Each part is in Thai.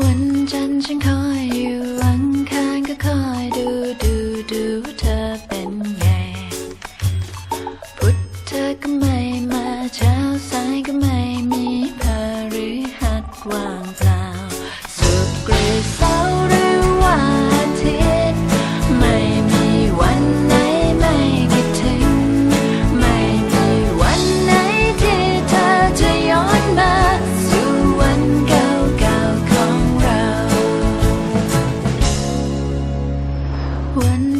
วันจันทร์ฉันคอยอยู่อังคานก็คอยดูดูดูเธอเป็นไง พุธเธอก็ไม่มาเช้าสายก็ไม่มีพฤหัสว่างเปล่า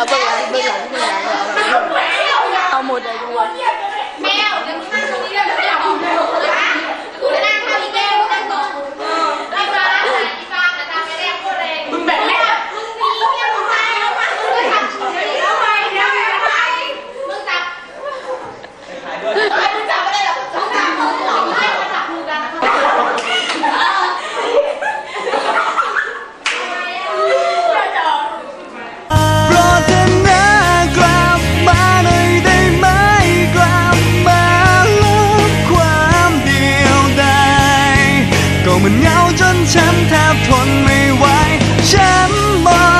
あ、多分。 จนฉันแทบทนไม่ไหวฉันบอก